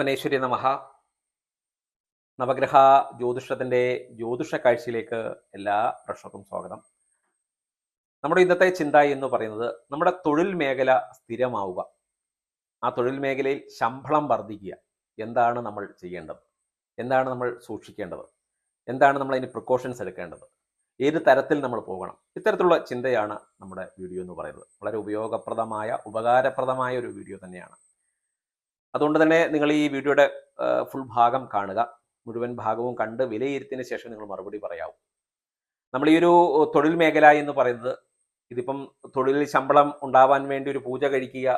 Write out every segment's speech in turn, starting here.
ഭുവനേശ്വരി നമഹ നവഗ്രഹ ജ്യോതിഷത്തിന്റെ ജ്യോതിഷ കാഴ്ചയിലേക്ക് എല്ലാ പ്രേക്ഷകർക്കും സ്വാഗതം. നമ്മുടെ ഇന്നത്തെ ചിന്ത എന്ന് പറയുന്നത് നമ്മുടെ തൊഴിൽ മേഖല സ്ഥിരമാവുക. ആ തൊഴിൽ മേഖലയിൽ ശമ്പളം വർദ്ധിക്കുക. എന്താണ് നമ്മൾ ചെയ്യേണ്ടത്? എന്താണ് നമ്മൾ സൂക്ഷിക്കേണ്ടത്? എന്താണ് നമ്മൾ അതിന് പ്രിക്കോഷൻസ് എടുക്കേണ്ടത്? ഏത് തരത്തിൽ നമ്മൾ പോകണം? ഇത്തരത്തിലുള്ള ചിന്തയാണ് നമ്മുടെ വീഡിയോ എന്ന് പറയുന്നത്. വളരെ ഉപയോഗപ്രദമായ ഉപകാരപ്രദമായ ഒരു വീഡിയോ തന്നെയാണ്. അതുകൊണ്ട് തന്നെ നിങ്ങൾ ഈ വീഡിയോയുടെ ഫുൾ ഭാഗം കാണുക. മുഴുവൻ ഭാഗവും കണ്ട് വിലയിരുത്തിയതിന് ശേഷം നിങ്ങൾ മറുപടി പറയാവും. നമ്മൾ ഈ ഒരു തൊഴിൽ മേഖല എന്ന് പറയുന്നത് ഇതിപ്പം തൊഴിലിൽ ശമ്പളം ഉണ്ടാവാൻ വേണ്ടി ഒരു പൂജ കഴിക്കുക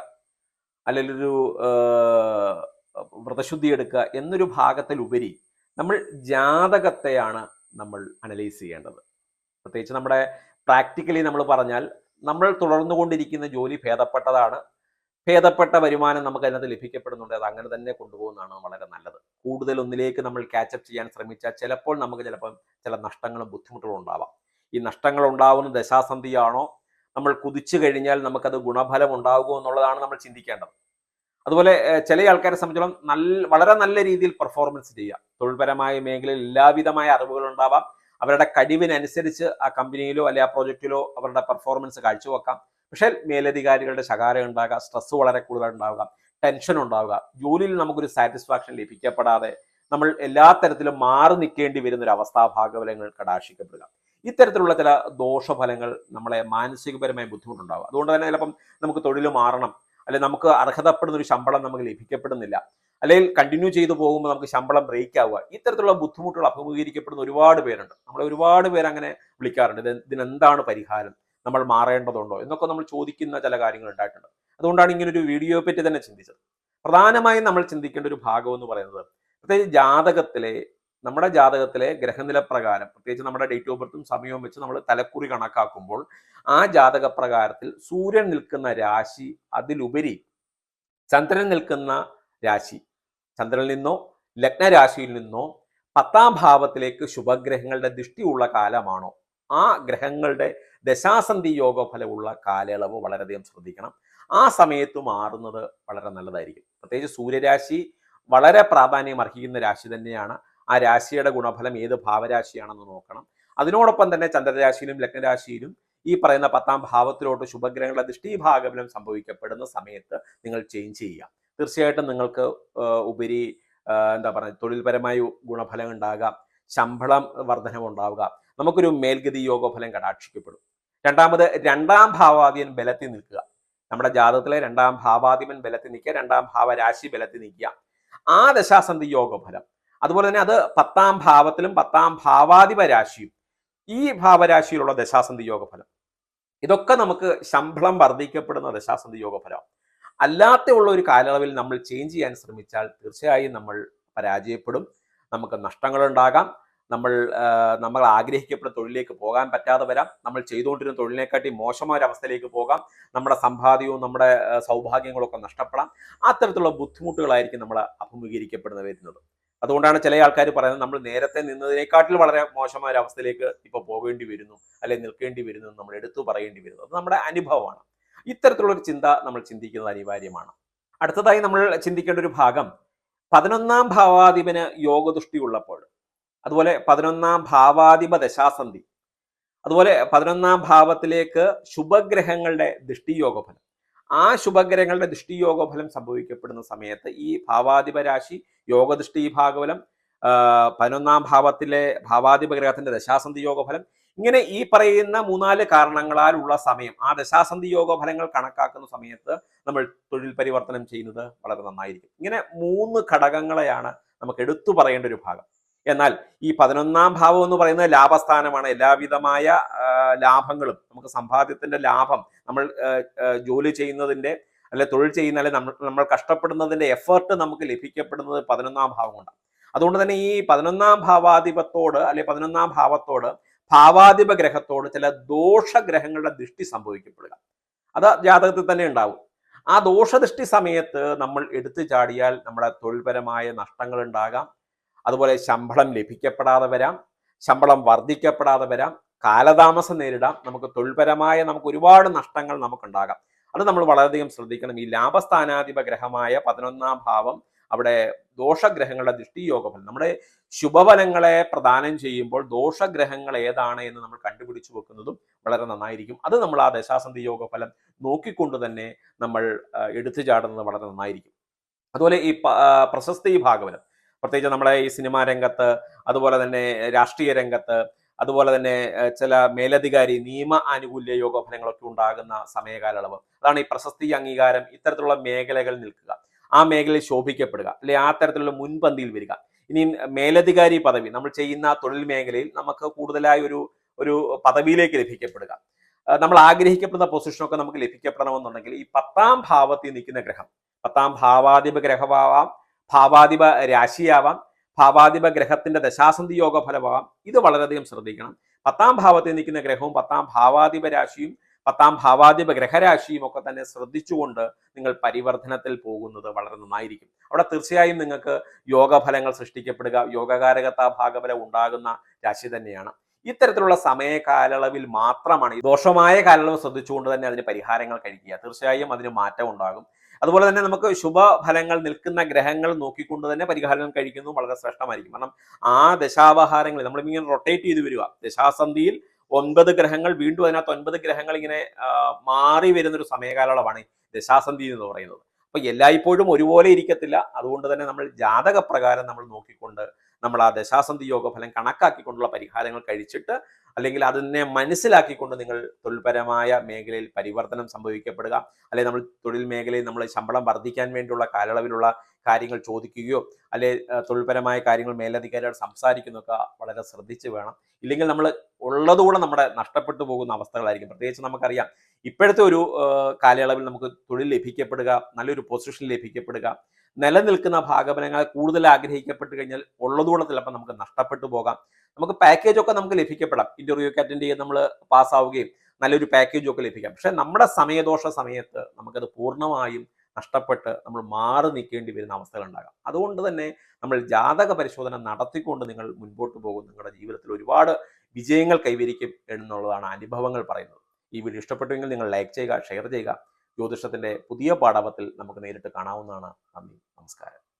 അല്ലെങ്കിൽ ഒരു വ്രതശുദ്ധി എടുക്കുക എന്നൊരു ഭാഗത്തിലുപരി നമ്മൾ ജാതകത്തെയാണ് നമ്മൾ അനലൈസ് ചെയ്യേണ്ടത്. പ്രത്യേകിച്ച് നമ്മുടെ പ്രാക്ടിക്കലി നമ്മൾ പറഞ്ഞാൽ നമ്മൾ തുടർന്നുകൊണ്ടിരിക്കുന്ന ജോലി ഭേദപ്പെട്ടതാണ്. ഭേദപ്പെട്ട വരുമാനം നമുക്ക് അതിനകത്ത് ലഭിക്കപ്പെടുന്നുണ്ട്. അത് അങ്ങനെ തന്നെ കൊണ്ടുപോകുന്നതാണ് വളരെ നല്ലത്. കൂടുതൽ ഒന്നിലേക്ക് നമ്മൾ ക്യാച്ചപ്പ് ചെയ്യാൻ ശ്രമിച്ചാൽ ചിലപ്പോൾ നമുക്ക് ചിലപ്പം ചില നഷ്ടങ്ങളും ബുദ്ധിമുട്ടുകളും ഉണ്ടാവാം. ഈ നഷ്ടങ്ങൾ ഉണ്ടാവുന്ന ദശാസന്ധിയാണോ? നമ്മൾ കുതിച്ചു കഴിഞ്ഞാൽ നമുക്കത് ഗുണഫലം ഉണ്ടാകുമോ എന്നുള്ളതാണ് നമ്മൾ ചിന്തിക്കേണ്ടത്. അതുപോലെ ചില ആൾക്കാരെ സംബന്ധിച്ചോളം നല്ല വളരെ നല്ല രീതിയിൽ പെർഫോമൻസ് ചെയ്യുക. തൊഴിൽപരമായ മേഖലയിൽ എല്ലാവിധമായ അറിവുകൾ ഉണ്ടാവാം. അവരുടെ കഴിവിനനുസരിച്ച് ആ കമ്പനിയിലോ അല്ലെ ആ പ്രോജക്റ്റിലോ അവരുടെ പെർഫോമൻസ് കാഴ്ചവെക്കാം. പക്ഷേ മേലധികാരികളുടെ ശകാരം ഉണ്ടാകുക സ്ട്രെസ് വളരെ കൂടുതലുണ്ടാവുക ടെൻഷൻ ഉണ്ടാവുക. ജോലിയിൽ നമുക്കൊരു സാറ്റിസ്ഫാക്ഷൻ ലഭിക്കപ്പെടാതെ നമ്മൾ എല്ലാ തരത്തിലും മാറി നിൽക്കേണ്ടി വരുന്ന ഒരു അവസ്ഥാഭാഗഫലങ്ങൾ കടാക്ഷിക്കപ്പെടുക. ഇത്തരത്തിലുള്ള ചില ദോഷഫലങ്ങൾ നമ്മളെ മാനസികപരമായി ബുദ്ധിമുട്ടുണ്ടാവുക അതുകൊണ്ട് തന്നെ ചിലപ്പം നമുക്ക് തൊഴിൽ മാറണം അല്ലെ നമുക്ക് അർഹതപ്പെടുന്ന ഒരു ശമ്പളം നമുക്ക് ലഭിക്കപ്പെടുന്നില്ല അല്ലെങ്കിൽ കണ്ടിന്യൂ ചെയ്തു പോകുമ്പോൾ നമുക്ക് ശമ്പളം ബ്രേക്ക് ആവുക. ഇത്തരത്തിലുള്ള ബുദ്ധിമുട്ടുകൾ അഭിമുഖീകരിക്കപ്പെടുന്ന ഒരുപാട് പേരുണ്ട്. നമ്മളെ ഒരുപാട് പേര് അങ്ങനെ വിളിക്കാറുണ്ട്. ഇത് ഇതിനെന്താണ് പരിഹാരം? നമ്മൾ മാറേണ്ടതുണ്ടോ എന്നൊക്കെ നമ്മൾ ചോദിക്കുന്ന ചില കാര്യങ്ങൾ ഉണ്ടായിട്ടുണ്ട്. അതുകൊണ്ടാണ് ഇങ്ങനെ ഒരു വീഡിയോയെ പറ്റി തന്നെ ചിന്തിച്ചത്. പ്രധാനമായും നമ്മൾ ചിന്തിക്കേണ്ട ഒരു ഭാഗം എന്ന് പറയുന്നത് പ്രത്യേകിച്ച് ജാതകത്തിലെ നമ്മുടെ ജാതകത്തിലെ ഗ്രഹനില പ്രകാരം പ്രത്യേകിച്ച് നമ്മുടെ ഡേറ്റ് ഓഫ് ബർത്തും സമയവും വെച്ച് നമ്മൾ തലക്കുറി കണക്കാക്കുമ്പോൾ ആ ജാതക പ്രകാരത്തിൽ സൂര്യൻ നിൽക്കുന്ന രാശി അതിലുപരി ചന്ദ്രൻ നിൽക്കുന്ന രാശി ചന്ദ്രനിൽ നിന്നോ ലഗ്നരാശിയിൽ നിന്നോ പത്താം ഭാവത്തിലേക്ക് ശുഭഗ്രഹങ്ങളുടെ ദൃഷ്ടിയുള്ള കാലമാണോ ആ ഗ്രഹങ്ങളുടെ ദശാസന്ധി യോഗഫലമുള്ള കാലയളവ് വളരെയധികം ശ്രദ്ധിക്കണം. ആ സമയത്ത് മാറുന്നത് വളരെ നല്ലതായിരിക്കും. പ്രത്യേകിച്ച് സൂര്യരാശി വളരെ പ്രാധാന്യം അർഹിക്കുന്ന രാശി തന്നെയാണ്. ആ രാശിയുടെ ഗുണഫലം ഏത് ഭാവരാശിയാണെന്ന് നോക്കണം. അതിനോടൊപ്പം തന്നെ ചന്ദ്രരാശിയിലും ലഗ്നരാശിയിലും ഈ പറയുന്ന പത്താം ഭാവത്തിലോട്ട് ശുഭഗ്രഹങ്ങളുടെ ദൃഷ്ടിഭാഗബലം സംഭവിക്കപ്പെടുന്ന സമയത്ത് നിങ്ങൾ ചേഞ്ച് ചെയ്യുക. തീർച്ചയായിട്ടും നിങ്ങൾക്ക് ഉപരി എന്താ പറയുക തൊഴിൽപരമായ ഗുണഫലം ഉണ്ടാകാം. ശമ്പളം വർധനമുണ്ടാവുക നമുക്കൊരു മേൽഗതി യോഗഫലം കടാക്ഷിക്കപ്പെടും. രണ്ടാമത് രണ്ടാം ഭാവാധിപൻ ബലത്തിൽ നിൽക്കുക. നമ്മുടെ ജാതകത്തിലെ രണ്ടാം ഭാവാധിപൻ ബലത്തിൽ നിൽക്കുക രണ്ടാം ഭാവരാശി ബലത്തിൽ നിൽക്കുക. ആ ദശാസന്ധി യോഗഫലം. അതുപോലെ തന്നെ അത് പത്താം ഭാവത്തിലും പത്താം ഭാവാധിപ രാശിയും ഈ ഭാവരാശിയിലുള്ള ദശാസന്ധി യോഗഫലം. ഇതൊക്കെ നമുക്ക് ശമ്പളം വർദ്ധിക്കപ്പെടുന്ന ദശാസന്ധി യോഗഫലം. അല്ലാത്ത ഉള്ള ഒരു കാലയളവിൽ നമ്മൾ ചേഞ്ച് ചെയ്യാൻ ശ്രമിച്ചാൽ തീർച്ചയായും നമ്മൾ പരാജയപ്പെടും. നമുക്ക് നഷ്ടങ്ങൾ ഉണ്ടാകാം നമ്മൾ നമ്മൾ ആഗ്രഹിക്കപ്പെടുന്ന തൊഴിലിലേക്ക് പോകാൻ പറ്റാതെ വരാം. നമ്മൾ ചെയ്തുകൊണ്ടിരുന്ന തൊഴിലിനെക്കാട്ടി മോശമായ അവസ്ഥയിലേക്ക് പോകാം. നമ്മുടെ സമ്പാദ്യവും നമ്മുടെ സൗഭാഗ്യങ്ങളൊക്കെ നഷ്ടപ്പെടാം. അത്തരത്തിലുള്ള ബുദ്ധിമുട്ടുകളായിരിക്കും നമ്മൾ അഭിമുഖീകരിക്കപ്പെടുന്ന വരുന്നത്. അതുകൊണ്ടാണ് ചില ആൾക്കാർ പറയുന്നത് നമ്മൾ നേരത്തെ നിന്നതിനേക്കാട്ടിൽ വളരെ മോശമായ ഒരു അവസ്ഥയിലേക്ക് ഇപ്പൊ പോകേണ്ടി വരുന്നു അല്ലെങ്കിൽ നിൽക്കേണ്ടി വരുന്നു നമ്മൾ എടുത്തു പറയേണ്ടി വരുന്നു. അത് നമ്മുടെ അനുഭവമാണ്. ഇത്തരത്തിലുള്ള ഒരു ചിന്ത നമ്മൾ ചിന്തിക്കുന്നത് അനിവാര്യമാണ്. അടുത്തതായി നമ്മൾ ചിന്തിക്കേണ്ട ഒരു ഭാഗം പതിനൊന്നാം ഭാവാധിപന് യോഗദൃഷ്ടി ഉള്ളപ്പോൾ അതുപോലെ പതിനൊന്നാം ഭാവാധിപ ദശാസന്ധി. അതുപോലെ പതിനൊന്നാം ഭാവത്തിലേക്ക് ശുഭഗ്രഹങ്ങളുടെ ദൃഷ്ടിയോഗഫലം. ആ ശുഭഗ്രഹങ്ങളുടെ ദൃഷ്ടിയോഗഫലം സംഭവിക്കപ്പെടുന്ന സമയത്ത് ഈ ഭാവാധിപ രാശി യോഗദൃഷ്ടി ഭാഗഫലം പതിനൊന്നാം ഭാവത്തിലെ ഭാവാധിപ ഗ്രഹത്തിന്റെ ദശാസന്ധി യോഗഫലം ഇങ്ങനെ ഈ പറയുന്ന മൂന്നാൽ കാരണങ്ങളാലുള്ള സമയം ആ ദശാസന്ധി യോഗഫലങ്ങൾ കണക്കാക്കുന്ന സമയത്ത് നമ്മൾ തൊഴിൽ പരിവർത്തനം ചെയ്യുന്നത് വളരെ നന്നായിരിക്കും. ഇങ്ങനെ മൂന്ന് ഘടകങ്ങളെയാണ് നമുക്ക് എടുത്തു പറയേണ്ട ഒരു ഭാഗം. എന്നാൽ ഈ പതിനൊന്നാം ഭാവം എന്ന് പറയുന്നത് ലാഭസ്ഥാനമാണ്. എല്ലാവിധമായ ലാഭങ്ങളും നമുക്ക് സമ്പാദ്യത്തിന്റെ ലാഭം നമ്മൾ ജോലി ചെയ്യുന്നതിന്റെ അല്ലെ തൊഴിൽ ചെയ്യുന്ന അല്ലെ നമ്മൾ നമ്മൾ കഷ്ടപ്പെടുന്നതിന്റെ എഫേർട്ട് നമുക്ക് ലഭിക്കപ്പെടുന്നത് പതിനൊന്നാം ഭാവം കൊണ്ടാണ്. അതുകൊണ്ട് തന്നെ ഈ പതിനൊന്നാം ഭാവാധിപത്തോട് അല്ലെ പതിനൊന്നാം ഭാവത്തോട് ഭാവാധിപ ഗ്രഹത്തോട് ചില ദോഷഗ്രഹങ്ങളുടെ ദൃഷ്ടി സംഭവിക്കപ്പെടുക. അത് ജാതകത്തിൽ തന്നെ ഉണ്ടാവും. ആ ദോഷദൃഷ്ടി സമയത്ത് നമ്മൾ എടുത്തു ചാടിയാൽ നമ്മുടെ തൊഴിൽപരമായ നഷ്ടങ്ങൾ ഉണ്ടാകാം. അതുപോലെ ശമ്പളം ലഭിക്കപ്പെടാതെ വരാം ശമ്പളം വർദ്ധിക്കപ്പെടാതെ വരാം കാലതാമസം നേരിടാം നമുക്ക് തൊഴിൽപരമായ നമുക്ക് ഒരുപാട് നഷ്ടങ്ങൾ നമുക്കുണ്ടാകാം. അത് നമ്മൾ വളരെയധികം ശ്രദ്ധിക്കണം. ഈ ലാഭസ്ഥാനാധിപ ഗ്രഹമായ പതിനൊന്നാം ഭാവം അവിടെ ദോഷഗ്രഹങ്ങളുടെ ദൃഷ്ടി യോഗഫലം നമ്മുടെ ശുഭഫലങ്ങളെ പ്രദാനം ചെയ്യുമ്പോൾ ദോഷഗ്രഹങ്ങൾ ഏതാണ് എന്ന് നമ്മൾ കണ്ടുപിടിച്ചു വെക്കുന്നതും വളരെ നന്നായിരിക്കും. അത് നമ്മൾ ആ ദശാസന്ധി യോഗഫലം നോക്കിക്കൊണ്ട് തന്നെ നമ്മൾ എടുത്തു ചാടുന്നത് വളരെ നന്നായിരിക്കും. അതുപോലെ ഈ പ്രശസ്തി ഭാഗവലം പ്രത്യേകിച്ച് നമ്മുടെ ഈ സിനിമാ രംഗത്ത് അതുപോലെ തന്നെ രാഷ്ട്രീയ രംഗത്ത് അതുപോലെ തന്നെ ചില മേലധികാരി നിയമ ആനുകൂല്യ യോഗഫലങ്ങളൊക്കെ ഉണ്ടാകുന്ന സമയകാലയളവ്. അതാണ് ഈ പ്രശസ്തി അംഗീകാരം ഇത്തരത്തിലുള്ള മേഖലകൾ നിൽക്കുക. ആ മേഖലയിൽ ശോഭിക്കപ്പെടുക അല്ലെ ആ തരത്തിലുള്ള മുൻപന്തിയിൽ വരിക. ഇനിയും മേലധികാരി പദവി നമ്മൾ ചെയ്യുന്ന തൊഴിൽ മേഖലയിൽ നമുക്ക് കൂടുതലായി ഒരു ഒരു പദവിയിലേക്ക് ലഭിക്കപ്പെടുക. നമ്മൾ ആഗ്രഹിക്കപ്പെടുന്ന പൊസിഷനൊക്കെ നമുക്ക് ലഭിക്കപ്പെടണമെന്നുണ്ടെങ്കിൽ ഈ പത്താം ഭാവത്തിൽ നിൽക്കുന്ന ഗ്രഹം പത്താം ഭാവാധിപ ഗ്രഹമാവാം ഭാവാധിപ രാശിയാവാം ഭാവാധിപ ഗ്രഹത്തിന്റെ ദശാസന്ധി യോഗ ഫലമാവാം. ഇത് വളരെയധികം ശ്രദ്ധിക്കണം. പത്താം ഭാവത്തിൽ നിൽക്കുന്ന ഗ്രഹവും പത്താം ഭാവാധിപ രാശിയും പത്താം ഭാവാധിപ ഗ്രഹരാശിയും ഒക്കെ തന്നെ ശ്രദ്ധിച്ചുകൊണ്ട് നിങ്ങൾ പരിവർത്തനത്തിൽ പോകുന്നത് വളരെ നന്നായിരിക്കും. അവിടെ തീർച്ചയായും നിങ്ങൾക്ക് യോഗ ഫലങ്ങൾ സൃഷ്ടിക്കപ്പെടുക യോഗകാരകത്താ ഭാഗഫലം ഉണ്ടാകുന്ന രാശി തന്നെയാണ്. ഇത്തരത്തിലുള്ള സമയ കാലയളവിൽ മാത്രമാണ് ദോഷമായ കാലയളവ് ശ്രദ്ധിച്ചുകൊണ്ട് തന്നെ അതിന് പരിഹാരങ്ങൾ കഴിക്കുക. തീർച്ചയായും അതിന് മാറ്റം ഉണ്ടാകും. അതുപോലെ തന്നെ നമുക്ക് ശുഭഫലങ്ങൾ നിൽക്കുന്ന ഗ്രഹങ്ങൾ നോക്കിക്കൊണ്ട് തന്നെ പരിഹാരം കഴിക്കുന്നു വളരെ ശ്രേഷ്ഠമായിരിക്കും. കാരണം ആ ദശാവഹാരങ്ങൾ നമ്മളിങ്ങനെ റൊട്ടേറ്റ് ചെയ്ത് വരിക. ദശാസന്ധിയിൽ ഒൻപത് ഗ്രഹങ്ങൾ വീണ്ടും അതിനകത്ത് ഒൻപത് ഗ്രഹങ്ങൾ ഇങ്ങനെ മാറി വരുന്ന ഒരു സമയകാലയളവാണ് ദശാസന്ധി എന്ന് പറയുന്നത്. അപ്പൊ എല്ലായ്പ്പോഴും ഒരുപോലെ ഇരിക്കത്തില്ല. അതുകൊണ്ട് തന്നെ നമ്മൾ ജാതക പ്രകാരം നമ്മൾ നോക്കിക്കൊണ്ട് നമ്മൾ ആ ദശാസന്ധി യോഗഫലം കണക്കാക്കിക്കൊണ്ടുള്ള പരിഹാരങ്ങൾ കഴിച്ചിട്ട് അല്ലെങ്കിൽ അതിനെ മനസ്സിലാക്കിക്കൊണ്ട് നിങ്ങൾ തൊഴിൽപരമായ മേഖലയിൽ പരിവർത്തനം സംഭവിക്കപ്പെടുക. അല്ലെങ്കിൽ നമ്മൾ തൊഴിൽ മേഖലയിൽ നമ്മൾ ശമ്പളം വർദ്ധിക്കാൻ വേണ്ടിയുള്ള കാലയളവിലുള്ള കാര്യങ്ങൾ ചോദിക്കുകയോ അല്ലെ തൊഴിൽപരമായ കാര്യങ്ങൾ മേലധികാരികൾ സംസാരിക്കുന്നൊക്കെ വളരെ ശ്രദ്ധിച്ച് വേണം. ഇല്ലെങ്കിൽ നമ്മൾ ഉള്ളതുകൂടെ നമ്മുടെ നഷ്ടപ്പെട്ടു പോകുന്ന അവസ്ഥകളായിരിക്കും. പ്രത്യേകിച്ച് നമുക്കറിയാം ഇപ്പോഴത്തെ ഒരു കാലയളവിൽ നമുക്ക് തൊഴിൽ ലഭിക്കപ്പെടുക നല്ലൊരു പൊസിഷൻ ലഭിക്കപ്പെടുക നിലനിൽക്കുന്ന ഭാഗഫലങ്ങൾ കൂടുതൽ ആഗ്രഹിക്കപ്പെട്ട് കഴിഞ്ഞാൽ ഉള്ളതുകൂടെ ചിലപ്പോൾ നമുക്ക് നഷ്ടപ്പെട്ടു പോകാം. നമുക്ക് പാക്കേജ് ഒക്കെ നമുക്ക് ലഭിക്കപ്പെടാം. ഇന്റർവ്യൂ ഒക്കെ അറ്റൻഡ് ചെയ്ത് നമ്മൾ പാസ്സാവുകയും നല്ലൊരു പാക്കേജ് ഒക്കെ ലഭിക്കാം. പക്ഷെ നമ്മുടെ സമയദോഷ സമയത്ത് നമുക്കത് പൂർണമായും നഷ്ടപ്പെട്ട് നമ്മൾ മാറി നിൽക്കേണ്ടി വരുന്ന അവസ്ഥകൾ ഉണ്ടാകാം. അതുകൊണ്ട് തന്നെ നമ്മൾ ജാതക പരിശോധന നടത്തിക്കൊണ്ട് നിങ്ങൾ മുൻപോട്ട് പോകും. നിങ്ങളുടെ ജീവിതത്തിൽ ഒരുപാട് വിജയങ്ങൾ കൈവരിക്കും എന്നുള്ളതാണ് അനുഭവങ്ങൾ പറയുന്നത്. ഈ വീഡിയോ ഇഷ്ടപ്പെട്ടുവെങ്കിൽ നിങ്ങൾ ലൈക്ക് ചെയ്യുക ഷെയർ ചെയ്യുക. ജ്യോതിഷത്തിന്റെ പുതിയ പാഠവത്തിൽ നമുക്ക് നേരിട്ട് കാണാവുന്നതാണ്. നന്ദി. നമസ്കാരം.